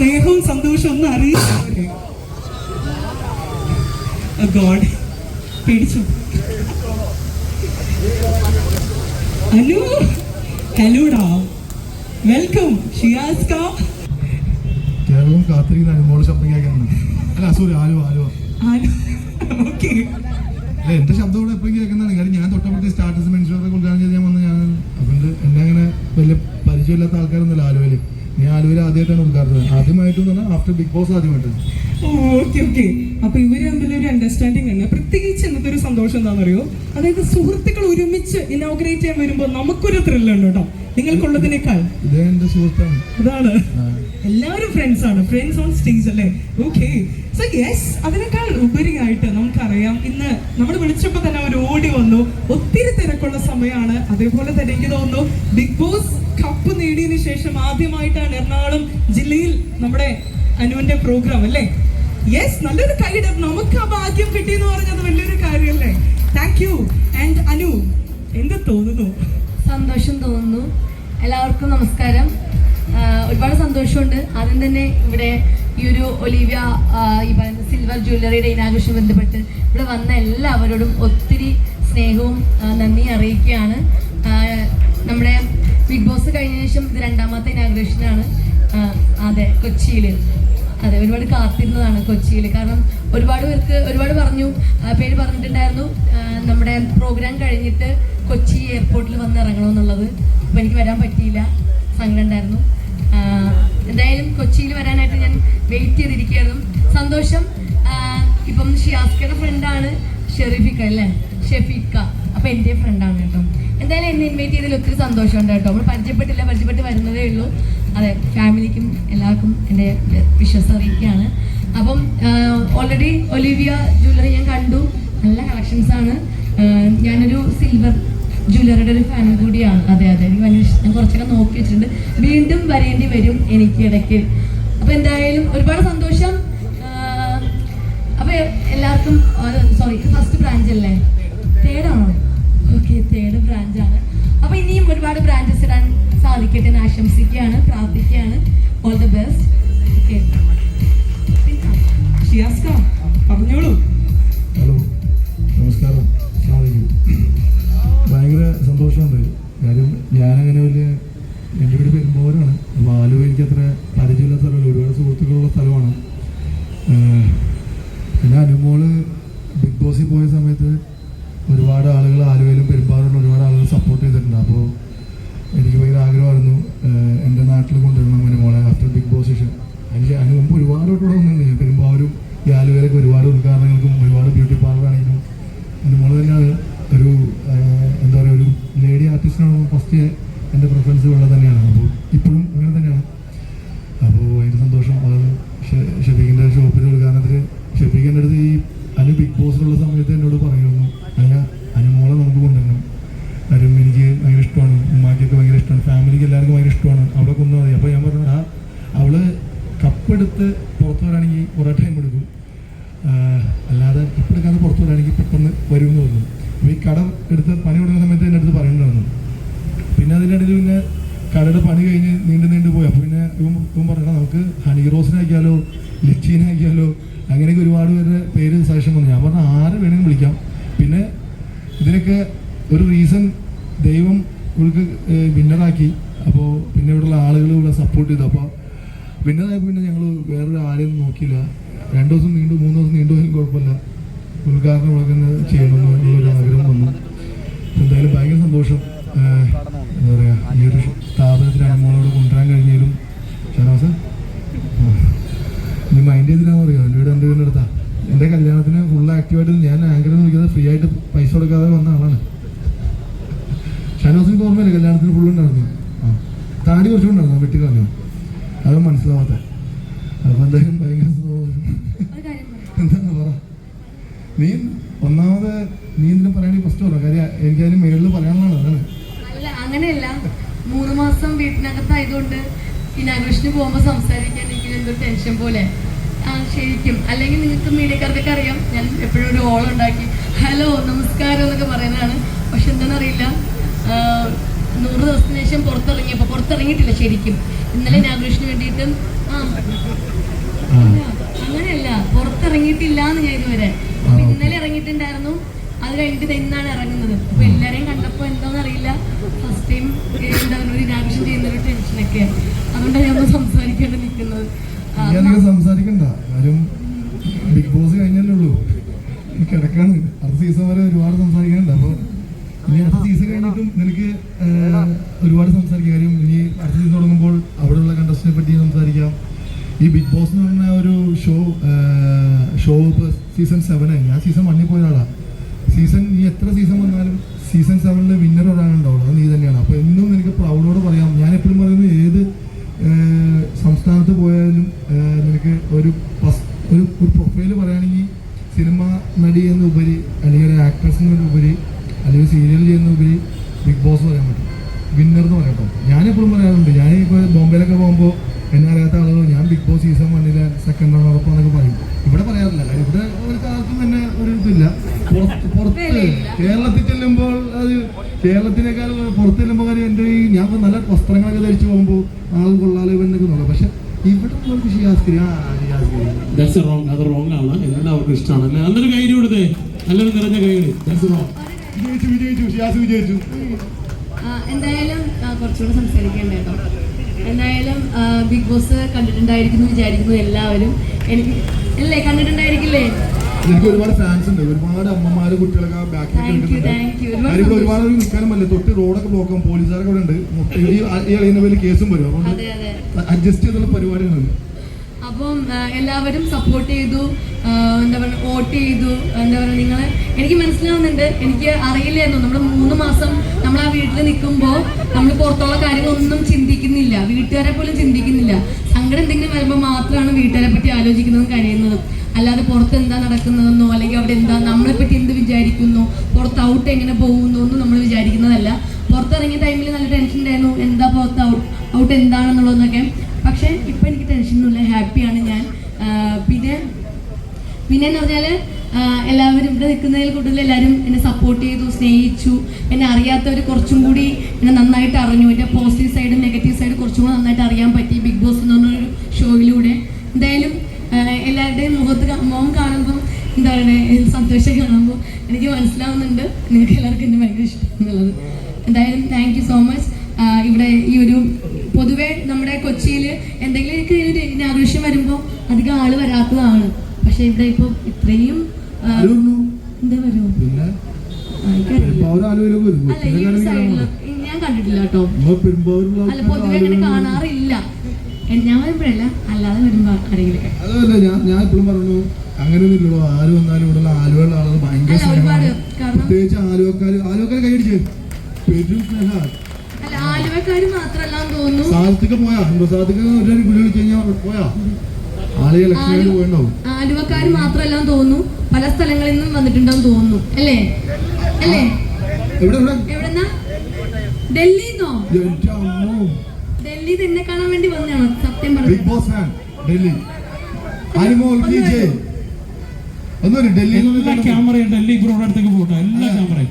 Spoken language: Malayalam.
സ്നേഹവും സന്തോഷവും ഒന്നും അറിയില്ല. ഗോഡ് പേടിച്ചു? ഹലോ ഹലോടാ വെൽക്കം ഷിയാസ്ക കേരളം കാത്തിരിക്കുന്ന അനുമോൾ ശബ്ദം കേൾക്കണം അല്ല സോറി ആലുവ ആലുവ. അനു ഓക്കെ അല്ല എന്റെ ശബ്ദം ഇവിടെ എപ്പോഴും കേൾക്കുന്നതാണ്. കാര്യം ഞാൻ തൊട്ടപ്പുറത്തെ സ്റ്റാറ്റസ് മെൻഷനൊക്കെ ചെയ്ത് ഞാൻ വന്ന ഞാൻ അതുകൊണ്ട് എന്നെ അങ്ങനെ വലിയ പരിചയമില്ലാത്ത ആൾക്കാരൊന്നുമില്ല ആലുവയിൽ ഞാൻ ആലുവയിൽ ആദ്യമായിട്ടാണ് ഉദ്ഘാടനം. ആദ്യമായിട്ടും തന്നെ ആഫ്റ്റർ ബിഗ് ബോസ് ആദ്യമായിട്ട് ഓക്കെ ഓക്കെ അപ്പൊ ഇവർ തമ്മിൽ ഒരു അണ്ടർസ്റ്റാൻഡിങ് ഉണ്ട് പ്രത്യേകിച്ച് ഇന്നത്തെ ഒരു സന്തോഷം എന്താണെന്നറിയോ? അതായത് സുഹൃത്തുക്കൾ ഒരുമിച്ച് ഇനോഗ്രേറ്റ് ചെയ്യാൻ വരുമ്പോൾ നമുക്കൊരു ത്രില്ലുണ്ട് കേട്ടോ. നിങ്ങൾക്കുള്ളതിനേക്കാൾ. ഇതേ എന്റെ സുഹൃത്താണ്. അതാണ്. എല്ലാവരും ഫ്രണ്ട്സ് ആണ്. ഫ്രണ്ട്സ് ഓൺ സ്റ്റേജ് അല്ലേ? ഓക്കെ സോ യെസ് അതിനേക്കാൾ ഉപരിയായിട്ട് നമുക്കറിയാം ഇന്ന് നമ്മൾ വിളിച്ചപ്പോൾ തന്നെ അവർ ഓടി വന്നു. ഒത്തിരി തിരക്കുള്ള സമയമാണ്. അതേപോലെ തന്നെ എനിക്ക് തോന്നുന്നു ബിഗ് ബോസ് ശേഷം ആദ്യമായിട്ടാണ് എറണാകുളം ജില്ലയിൽ നമ്മുടെ അനുവിന്റെ പ്രോഗ്രാം അല്ലേ? യെസ് നല്ലൊരു കൈഡ് നമുക്ക് ആ ഭാഗ്യം കിട്ടി എന്ന് പറഞ്ഞത് വലിയൊരു കാര്യമല്ലേ? താങ്ക് യു ആൻഡ് അനു എന്ത് തോന്നുന്നു? സന്തോഷം തോന്നുന്നു. എല്ലാവർക്കും നമസ്കാരം. ഒരുപാട് സന്തോഷമുണ്ട്. ആദ്യം തന്നെ ഇവിടെ ഈ ഒരു ഒലീവിയ ഈ സിൽവർ ജ്വല്ലറിയുടെ ഇനാഘോഷം ബന്ധപ്പെട്ട് ഇവിടെ വന്ന എല്ലാവരോടും ഒത്തിരി സ്നേഹവും നന്ദി അറിയിക്കുകയാണ്. നമ്മുടെ ബിഗ് ബോസ് കഴിഞ്ഞ ശേഷം ഇത് രണ്ടാമത്തെ ഇനാഗ്രേഷനാണ് അതെ കൊച്ചിയിൽ അതെ ഒരുപാട് കാത്തിരുന്നതാണ് കൊച്ചിയിൽ കാരണം ഒരുപാട് പേർക്ക് ഒരുപാട് പറഞ്ഞു. പേര് പറഞ്ഞിട്ടുണ്ടായിരുന്നു. നമ്മുടെ പ്രോഗ്രാം കഴിഞ്ഞിട്ട് കൊച്ചി എയർപോർട്ടിൽ വന്ന് ഇറങ്ങണമെന്നുള്ളത് അപ്പം എനിക്ക് വരാൻ പറ്റിയില്ല. സങ്കടം ഉണ്ടായിരുന്നു. എന്തായാലും കൊച്ചിയിൽ വരാനായിട്ട് ഞാൻ വെയിറ്റ് ചെയ്തിരിക്കുകയായിരുന്നു. സന്തോഷം. ഇപ്പം ഷിയാസ്കയുടെ ഫ്രണ്ടാണ് ഷെറിഫിക്ക അല്ലേ? ഷെഫിക്ക അപ്പം എന്റെ ഫ്രണ്ടാണ് കേട്ടോ. എന്തായാലും എന്നെ ഇൻവൈറ്റ് ചെയ്തതിൽ ഒത്തിരി സന്തോഷമുണ്ട് കേട്ടോ. നമ്മൾ പരിചയപ്പെട്ടില്ല പരിചയപ്പെട്ട് വരുന്നതേ ഉള്ളൂ. അതെ ഫാമിലിക്കും എല്ലാവർക്കും എന്റെ വിശ്വസ് അറിയിക്കുകയാണ്. അപ്പം ഓൾറെഡി ഒലിവിയ ജ്വല്ലറി ഞാൻ കണ്ടു. നല്ല കളക്ഷൻസ് ആണ്. ഞാനൊരു സിൽവർ ജ്വല്ലറിയുടെ ഒരു ഫാൻ കൂടിയാണ്. അതെ അതെ എനിക്ക് ഭയങ്കര ഞാൻ കുറച്ചൊക്കെ നോക്കി വെച്ചിട്ടുണ്ട്. വീണ്ടും വരേണ്ടി വരും എനിക്ക് ഇടയ്ക്ക്. അപ്പം എന്തായാലും ഒരുപാട് സന്തോഷം. അപ്പോൾ എല്ലാവർക്കും സോറി ഫസ്റ്റ് ബ്രാഞ്ച് അല്ലേ? തേർഡാണോ തേർഡ് ബ്രാഞ്ചാണ് അപ്പൊ ഇനിയും ഒരുപാട് ബ്രാഞ്ചസ് ഇടാൻ സാധിക്കട്ടെ എന്ന് ആശംസിക്കുകയാണ് പ്രാർത്ഥിക്കുകയാണ്. ഓൾ ദ ബെസ്റ്റ് ഓക്കെ ഷിയാസ്ക പറഞ്ഞോളൂ. ഹലോ നമസ്കാരം. ഭയങ്കര സന്തോഷമുണ്ട്. കാര്യം ഞാനങ്ങനെ വലിയ എന്റെ വീട് പെരുമ്പോരാണ് അപ്പോൾ ആലുവ എനിക്ക് നാട്ടിൽ കൊണ്ടുവരണം മോനെ ആഫ്റ്റർ ബിഗ് ബോസ് ശേഷം എനിക്ക് അതിന് മുമ്പ് ഒരുപാട് വട്ടം കപ്പെടുത്ത് പുറത്തു വരാണെങ്കിൽ കുറേ ടൈം എടുക്കും അല്ലാതെ കപ്പെടുക്കാതെ പുറത്തു വരാണെങ്കിൽ പെട്ടെന്ന് വരുമെന്ന് തോന്നുന്നു അപ്പോൾ ഈ കട എടുത്ത് പണി കൊടുക്കുന്ന സമയത്ത് എന്റെ അടുത്ത് പറയുന്നുണ്ടായിരുന്നു പിന്നെ അതിനിടയിൽ പിന്നെ കടയുടെ പണി കഴിഞ്ഞ് നീണ്ടു നീണ്ടു പോയി. അപ്പോൾ പിന്നെ ഇവൻ പറഞ്ഞാൽ നമുക്ക് ഹണി റോസിനാക്കിയാലോ ലിച്ചീനാക്കിയാലോ അങ്ങനെയൊക്കെ ഒരുപാട് പേരുടെ പേര് സജഷൻ വന്നു. ഞാൻ പറഞ്ഞ ആരെ വേണമെങ്കിലും വിളിക്കാം. പിന്നെ ഇതിനൊക്കെ ഒരു റീസൺ ദൈവം ഇവൾക്ക് വിന്നറാക്കി. അപ്പോൾ പിന്നെ ഇവിടെയുള്ള ആളുകൾ ഇവിടെ സപ്പോർട്ട് ചെയ്തു. അപ്പോൾ വിന്നറായപ്പോൾ പിന്നെ ഞങ്ങൾ വേറൊരു ആരെയും നോക്കിയില്ല. രണ്ട് ദിവസം നീണ്ടു മൂന്ന് ദിവസം നീണ്ടു പോയാലും കുഴപ്പമില്ല. ഉദ്ഘാടനം വളരെ തന്നെ ചെയ്യണമെന്നുള്ളൊരു ആഗ്രഹം വന്നു. എന്തായാലും ഭയങ്കര സന്തോഷം. എന്താ പറയുക ഈ ഒരു സ്ഥാപനത്തിന് അനുമോളോട് കൊണ്ടുവരാൻ കഴിഞ്ഞാലും ഷനാസ് നീ മൈൻഡ് ചെയ്തിട്ടാണെന്ന് പറയുമോ എന്റെ വീട് എന്റെ വീടിന്റെ അടുത്താ. എന്റെ കല്യാണത്തിന് ഫുൾ ആക്റ്റീവായിട്ട് ഞാൻ ആഗ്രഹം വിളിക്കുന്നത് ഫ്രീ ആയിട്ട് പൈസ കൊടുക്കാതെ വന്ന ആളാണ്. ഷനോസിന് ഓർമ്മയില്ല? കല്യാണത്തിന് ഫുൾ ഉണ്ടായിരുന്നു. താടി കുറച്ചുകൊണ്ടായിരുന്നു വെട്ടി കളഞ്ഞു. അത് മനസ്സിലാവാത്ത അപ്പൊ അദ്ദേഹം ഭയങ്കര എന്താണ് നീ ഒന്നാമത് നീ എന്തിനും പറയണെങ്കിൽ ഫസ്റ്റ് പറ കാര്യം എനിക്കതിന് മേളിൽ പറയാനുള്ളതാണ് അതാണ്. അങ്ങനെയല്ല. മൂന്ന് മാസം വീട്ടിനകത്തായതുകൊണ്ട് ഇനാഗ്രേഷന് പോകുമ്പോൾ സംസാരിക്കാൻ എനിക്ക് എന്തോ ടെൻഷൻ പോലെ. ആ ശരിക്കും. അല്ലെങ്കിൽ നിങ്ങൾക്ക് മീഡിയക്കാർക്കൊക്കെ അറിയാം. ഞാൻ എപ്പോഴും ഒരു ഓൾ ഉണ്ടാക്കി ഹലോ നമസ്കാരം എന്നൊക്കെ പറയുന്നതാണ്. പക്ഷെ എന്താണെന്നറിയില്ല. നൂറ് ദിവസത്തിന് പുറത്തിറങ്ങി പുറത്തിറങ്ങിയപ്പോൾ പുറത്തിറങ്ങിയിട്ടില്ല ശരിക്കും. ഇന്നലെ ഇനാഗ്രേഷന് വേണ്ടിയിട്ടും ആ. അങ്ങനെയല്ല പുറത്തിറങ്ങിയിട്ടില്ല എന്ന് ഞാൻ ഇതുവരെ. അപ്പൊ ഇന്നലെ ഇറങ്ങിയിട്ടുണ്ടായിരുന്നു. അത് കഴിഞ്ഞിട്ട് ഇന്നാണ് ഇറങ്ങുന്നത്? അപ്പൊ എല്ലാരെയും കണ്ടപ്പോ എന്താണെന്ന് അറിയില്ല ഫസ്റ്റ് ടൈം എന്താ ഒരു ഇനാഗ്രേഷൻ ചെയ്യുന്ന ഒരു ടെൻഷനൊക്കെ അതുകൊണ്ടാണ് ഞാൻ സംസാരിക്കേണ്ടി നിൽക്കുന്നത്. സംസാരിക്കണ്ട. ബിഗ് ബോസ് കഴിഞ്ഞല്ലേ ഉള്ളൂ. കിടക്കാണ്. അടുത്ത സീസൺ വരെ ഒരുപാട് സംസാരിക്കാൻ കഴിഞ്ഞിട്ടും നിനക്ക് ഒരുപാട് സംസാരിക്കാം. കാര്യം ഇനി അടുത്ത ദിവസം തുടങ്ങുമ്പോൾ അവിടെയുള്ള കണ്ടസ്റ്റിനെ പറ്റി സംസാരിക്കാം. ഈ ബിഗ് ബോസ് എന്ന് പറഞ്ഞ ഒരു ഷോ ഷോ സീസൺ സെവനായി ഞാൻ സീസൺ വണ്ണിൽ പോയ ആളാണ് സീസൺ നീ എത്ര സീസൺ വന്നാലും സീസൺ സെവനിലെ വിന്നർ ഒരാളുണ്ടാവുള്ളൂ അത് നീ തന്നെയാണ് അപ്പോൾ എന്നും നിനക്ക് പ്രൗഡോട് പറയാം ഞാൻ എപ്പോഴും പറയുന്നത് ഏത് ഏഹ്, സംസ്ഥാനത്ത് പോയാലും ഏഹ്, നിനക്ക് ഒരു പസ്- ഒരു ഒരു പ്രൊഫൈൽ പറയുകയാണെങ്കിൽ സിനിമ നടി എന്നുപരി അല്ലെങ്കിൽ ഒരു ആക്ട്രസ് എന്നതിനുപരി അല്ലെങ്കിൽ സീരിയൽ ചെയ്യുന്നതിനുപരി ബിഗ് ബോസ് പറയാൻ പറ്റും വിന്നർ ഞാൻ എപ്പോഴും ഞാനെപ്പോഴും പറയാറുണ്ട് ഞാൻ ഇപ്പോൾ ബോംബെയിലൊക്കെ പോകുമ്പോൾ എന്നെ അറിയാത്ത ആളുകൾ ഞാൻ ബിഗ് ബോസ് സീസൺ വണ്ണിലെ സെക്കൻഡ് റണ്ണർ അപ്പ് എന്നൊക്കെ പറയും. ഇവിടെ പറയാറില്ല. കാര്യം ഇവിടെ ഒരു കാലത്തും തന്നെ ഒരു ഇതില്ല. പുറത്ത് കേരളത്തിൽ ചെല്ലുമ്പോൾ അത് കേരളത്തിനേക്കാൾ പുറത്ത് ചെല്ലുമ്പോൾ കാര്യം എന്റെ ഈ ഞാൻ ഇപ്പൊ നല്ല വസ്ത്രങ്ങളൊക്കെ ധരിച്ചു പോകുമ്പോൾ ആൾ കൊള്ളാലോ ഇവന്നൊക്കെ നോക്കാം പക്ഷെ ഇവിടെ നമുക്ക് ഷിയാസ്കരി ആ ഷിയാസ്കരി ദാറ്റ്സ് റോങ് അത് റോങ് ആണ് എല്ലാവർക്കും ഇഷ്ടമാണ്. അല്ലേ? നല്ലൊരു കൈ കൊടുത്തേ. നല്ലൊരു നിറഞ്ഞ കൈ റോങ് വിജയിച്ചു വിജയിച്ചു. ഷിയാസ് വിജയിച്ചു. എന്തായാലും കുറച്ചുകൂടെ സംസാരിക്കേണ്ട എന്തായാലും ബിഗ് ബോസ് കണ്ടിട്ടുണ്ടായിരിക്കുന്നു വിചാരിക്കുന്നു എല്ലാവരും. എനിക്ക് അല്ലേ കണ്ടിട്ടുണ്ടായിരിക്കില്ലേ? എനിക്ക് ഒരുപാട് ഫാൻസ് ഉണ്ട്. ഒരുപാട് അമ്മമാര് കുട്ടികളൊക്കെ ബാക്കിൽ. ഒരുപാട് നിൽക്കാനും പറ്റില്ല തൊട്ട് റോഡൊക്കെ ബ്ലോക്ക് ആവും. പോലീസുകാരൊക്കെ ഇവിടെ ഉണ്ട്. ഈ അളിയുന്ന പേര് കേസും വരും. അതുകൊണ്ട് അതെ അതെ. അഡ്ജസ്റ്റ് ചെയ്തുള്ള പരിപാടികളാണ്. അപ്പം എല്ലാവരും സപ്പോർട്ട് ചെയ്തു. എന്താ പറയുക വോട്ട് ചെയ്തു. എന്താ പറയുക നിങ്ങൾ എനിക്ക് മനസ്സിലാവുന്നുണ്ട്. എനിക്ക് അറിയില്ലായിരുന്നു. നമ്മൾ മൂന്ന് മാസം നമ്മൾ ആ വീട്ടിൽ നിൽക്കുമ്പോൾ നമ്മൾ പുറത്തുള്ള കാര്യങ്ങളൊന്നും ചിന്തിക്കുന്നില്ല. വീട്ടുകാരെ പോലും ചിന്തിക്കുന്നില്ല. സങ്കടം എന്തെങ്കിലും വരുമ്പോൾ മാത്രമാണ് വീട്ടുകാരെ പറ്റി ആലോചിക്കുന്നതും കഴിയുന്നതും. അല്ലാതെ പുറത്ത് എന്താ നടക്കുന്നതെന്നോ അല്ലെങ്കിൽ അവിടെ എന്താ നമ്മളെ പറ്റി എന്ത് വിചാരിക്കുന്നു പുറത്ത് ഔട്ട് എങ്ങനെ പോകുന്നു ഒന്നും നമ്മൾ വിചാരിക്കുന്നതല്ല. പുറത്തിറങ്ങിയ ടൈമിൽ നല്ല ടെൻഷൻ ഉണ്ടായിരുന്നു. എന്താ പുറത്ത് ഔട്ട് ഔട്ട് എന്താണെന്നുള്ളതെന്നൊക്കെ പക്ഷേ ഇപ്പം എനിക്ക് ടെൻഷനൊന്നുമില്ല ഹാപ്പിയാണ് ഞാൻ. പിന്നെ പിന്നെ എന്ന് പറഞ്ഞാൽ എല്ലാവരും ഇവിടെ നിൽക്കുന്നതിൽ കൂടുതൽ എല്ലാവരും എന്നെ സപ്പോർട്ട് ചെയ്തു സ്നേഹിച്ചു. എന്നെ അറിയാത്തവർ കുറച്ചും കൂടി എന്നെ നന്നായിട്ട് അറിഞ്ഞു. എന്റെ പോസിറ്റീവ് സൈഡും നെഗറ്റീവ് സൈഡും കുറച്ചും കൂടി നന്നായിട്ട് അറിയാൻ പറ്റി ബിഗ് ബോസ് എന്ന് പറഞ്ഞൊരു ഷോയിലൂടെ എന്തായാലും എല്ലാവരുടെയും മുഖത്ത് മുഖം കാണുമ്പോൾ എന്താ പറയുക സന്തോഷം കാണുമ്പോൾ എനിക്ക് മനസ്സിലാവുന്നുണ്ട്. നിങ്ങൾക്ക് എല്ലാവർക്കും എന്നെ ഭയങ്കര ഇഷ്ടം എന്നുള്ളത് എന്തായാലും താങ്ക് യു സോ മച്ച് ഇവിടെ ഈ ഒരു പൊതുവെ നമ്മുടെ കൊച്ചിയിൽ എന്തെങ്കിലും എനിക്ക് ഒരു ആവശ്യം വരുമ്പോൾ അധികം ആൾ വരാത്തതാണ്. പക്ഷേ ഇവിടെ ഇപ്പോൾ ഇത്രയും പിന്നെ? ഞാൻ കണ്ടിട്ടില്ല കേട്ടോ. പൊതുവെ അങ്ങനെ കാണാറില്ല. ഞാൻ വരുമ്പോഴല്ല അല്ലാതെ വരുമ്പോ ആരെങ്കിലും അതല്ല ഞാൻ ഞാൻ ഇപ്പോഴും പറഞ്ഞു അങ്ങനെ ഇല്ലല്ലോ ആര് വന്നാലും ഇവിടെയുള്ള ആലുവയുള്ള ആളുകൾ ഭയങ്കര സ്നേഹമാണ്. പ്രത്യേകിച്ച് ആലുവക്കാര്. ആലുവക്കാര് കൈയടിച്ച് പെരും തോന്നുന്നു. സാധത്തേക്ക് പോയാ. സാധത്തേക്ക് ഒരു ഗുളി വിളിച്ചു കഴിഞ്ഞാൽ പോയാ. ആളുകൾ ഇലക്ഷനായിട്ട് ആലു- പോയിണ്ടാവും. മാത്രല്ല തോന്നുന്നു. പല സ്ഥലങ്ങളിൽ നിന്നും വന്നിട്ടുണ്ടെന്ന് തോന്നുന്നു. അല്ലേ? അല്ലേ? എവിടെ എവിടെ എവിടെന്നാ? ഡൽഹിന്നോ? ഡൽഹി തന്നെ കാണാൻ വേണ്ടി വന്നാണ് സത്യം പറഞ്ഞു. Big Boss fan Delhi. Anumol കി ജയ് ഒന്നുമില്ല ഡൽഹിയിൽ ക്യാമറയും ഡൽഹി ഇവിടെ അടുത്തേക്ക് പോട്ടെ. എല്ലാ ക്യാമറയും.